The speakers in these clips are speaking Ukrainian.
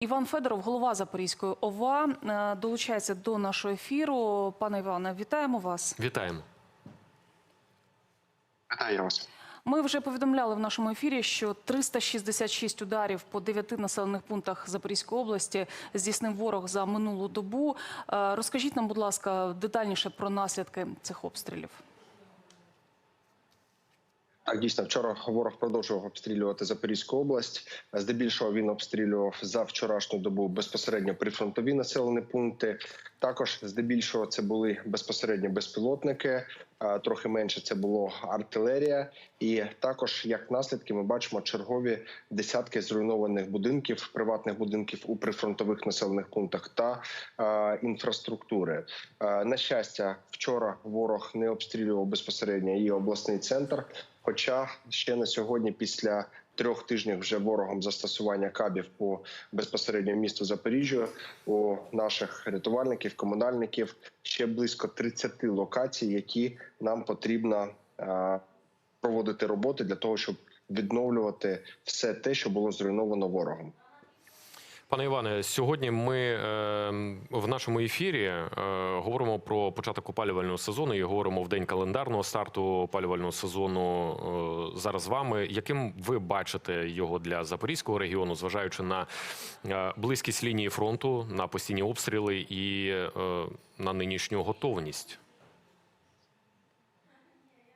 Іван Федоров, голова Запорізької ОВА, е, долучається до нашого ефіру. Пане Іване, вітаємо вас. Вітаємо. Вітаю вас. Ми вже повідомляли в нашому ефірі, що 366 ударів по дев'яти населених пунктах Запорізької області здійснив ворог за минулу добу. Е, Розкажіть нам, будь ласка, детальніше про наслідки цих обстрілів. Так, дійсно, вчора ворог продовжував обстрілювати Запорізьку область. Здебільшого він обстрілював за вчорашню добу безпосередньо прифронтові населені пункти. Також здебільшого це були безпосередньо безпілотники. Трохи менше це було артилерія, і також як наслідки ми бачимо чергові десятки зруйнованих будинків, приватних будинків у прифронтових населених пунктах та е, інфраструктури. Е, на щастя, вчора ворог не обстрілював безпосередньо і обласний центр. Хоча ще на сьогодні, після трьох тижнів вже ворогом застосування кабів по безпосередньо місту Запоріжжя, у наших рятувальників, комунальників ще близько 30 локацій, які нам потрібно е, проводити роботи для того, щоб відновлювати все те, що було зруйновано ворогом. Пане Іване, сьогодні ми е, в нашому ефірі е, говоримо про початок опалювального сезону і говоримо в день календарного старту опалювального сезону е, зараз з вами. Яким ви бачите його для запорізького регіону, зважаючи на е, близькість лінії фронту, на постійні обстріли і на нинішню готовність?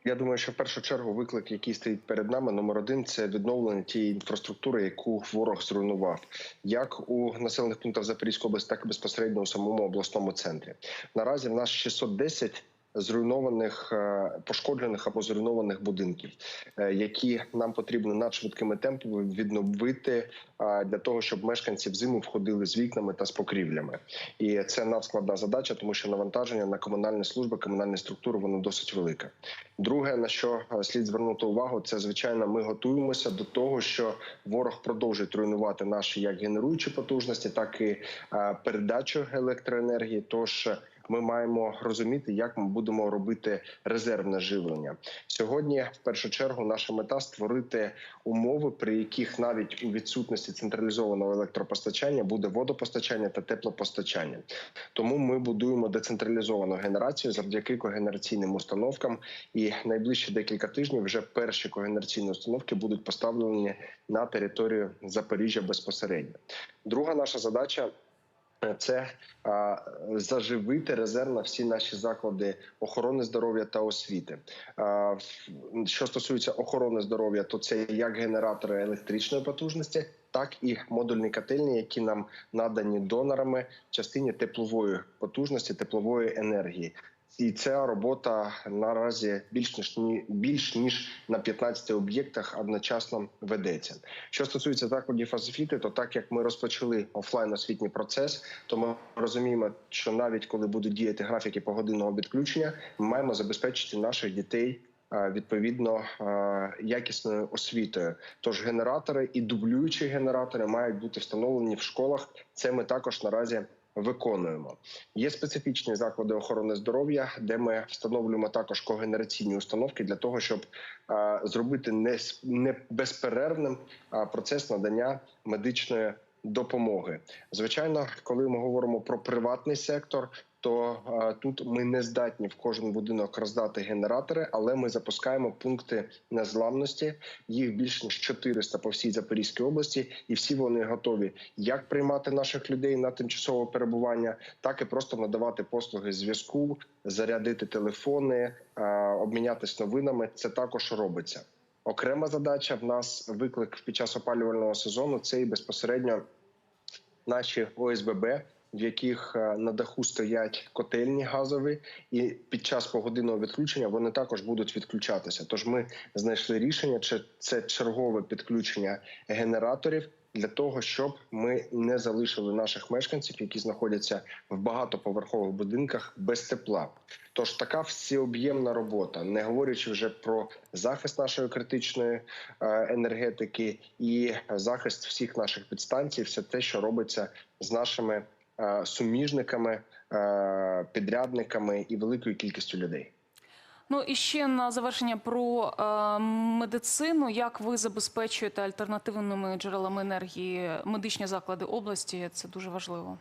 Я думаю, що в першу чергу виклик, який стоїть перед нами, номер один це відновлення тієї інфраструктури, яку ворог зруйнував, як у населених пунктах Запорізької області, так і безпосередньо у самому обласному центрі. Наразі в нас 610 зруйнованих, е, пошкоджених або зруйнованих будинків, е, які нам потрібно надшвидкими темпами відновити е, для того, щоб мешканці взиму входили з вікнами та з покрівлями. І це надскладна задача, тому що навантаження на комунальні служби, комунальні структури воно досить велике. Друге, на що слід звернути увагу, це звичайно, ми готуємося до того, що ворог продовжить руйнувати наші як генеруючі потужності, так і передачу електроенергії. Тож ми маємо розуміти, як ми будемо робити резервне живлення сьогодні. В першу чергу, наша мета створити умови, при яких навіть у відсутності централізованого електропостачання буде водопостачання та теплопостачання. Тому ми будуємо децентралізовану генерацію завдяки когенераційним установкам. І найближчі декілька тижнів вже перші когенераційні установки будуть поставлені на територію Запоріжжя безпосередньо. Друга наша задача. Це а, заживити резерв на всі наші заклади охорони здоров'я та освіти. А, що стосується охорони здоров'я, то це як генератори електричної потужності, так і модульні котельні, які нам надані донорами в частині теплової потужності, теплової енергії. І ця робота наразі більш ніж ні- більш ніж на 15 об'єктах одночасно ведеться. Що стосується закладів освіти, то так як ми розпочали офлайн освітній процес, то ми розуміємо, що навіть коли будуть діяти графіки погодинного відключення, ми маємо забезпечити наших дітей. е, Відповідно е, якісною освітою, тож генератори і дублюючі генератори мають бути встановлені в школах. Це ми також наразі виконуємо. Є специфічні заклади охорони здоров'я, де ми встановлюємо також когенераційні установки для того, щоб зробити не, безперервним процес надання медичної допомоги. Звичайно, коли ми говоримо про приватний сектор. То е, тут ми не здатні в кожен будинок роздати генератори, але ми запускаємо пункти незламності. Їх більш ніж 400 по всій Запорізькій області, і всі вони готові як приймати наших людей на тимчасове перебування, так і просто надавати послуги зв'язку, зарядити телефони, е, обмінятись новинами. Це також робиться. Окрема задача в нас виклик під час опалювального сезону. Це і безпосередньо наші ОСББ, в яких е, на даху стоять котельні газові, і під час погодинного відключення вони також будуть відключатися. Тож ми знайшли рішення, чи це чергове підключення генераторів. Для того щоб ми не залишили наших мешканців, які знаходяться в багатоповерхових будинках без тепла. Тож така всеоб'ємна робота, не говорячи вже про захист нашої критичної е, енергетики і захист всіх наших підстанцій, все те, що робиться з нашими е, суміжниками, е, підрядниками і великою кількістю людей. Ну і ще на завершення про е, медицину. Як ви забезпечуєте альтернативними джерелами енергії медичні заклади області? Це дуже важливо.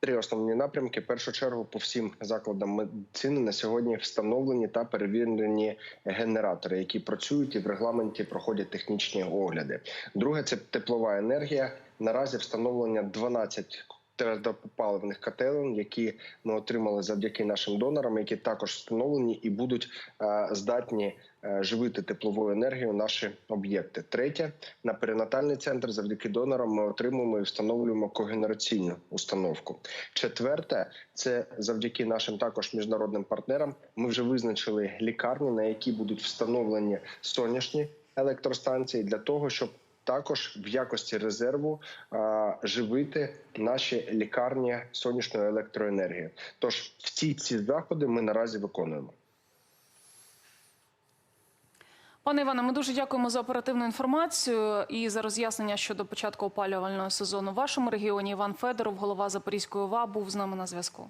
Три основні напрямки. Першу чергу по всім закладам медицини на сьогодні встановлені та перевірені генератори, які працюють і в регламенті проходять технічні огляди. Друге це теплова енергія. Наразі встановлення 12 твердопаливних котелень, які ми отримали завдяки нашим донорам, які також встановлені і будуть е, здатні е, живити тепловою енергією наші об'єкти. Третє на перинатальний центр завдяки донорам ми отримуємо і встановлюємо когенераційну установку. Четверте, це завдяки нашим також міжнародним партнерам. Ми вже визначили лікарні, на які будуть встановлені сонячні електростанції для того, щоб також в якості резерву а, живити наші лікарні сонячною електроенергією. Тож всі ці заходи ми наразі виконуємо. Пане Іване, ми дуже дякуємо за оперативну інформацію і за роз'яснення щодо початку опалювального сезону в вашому регіоні. Іван Федоров, голова Запорізької ОВА, був з нами на зв'язку.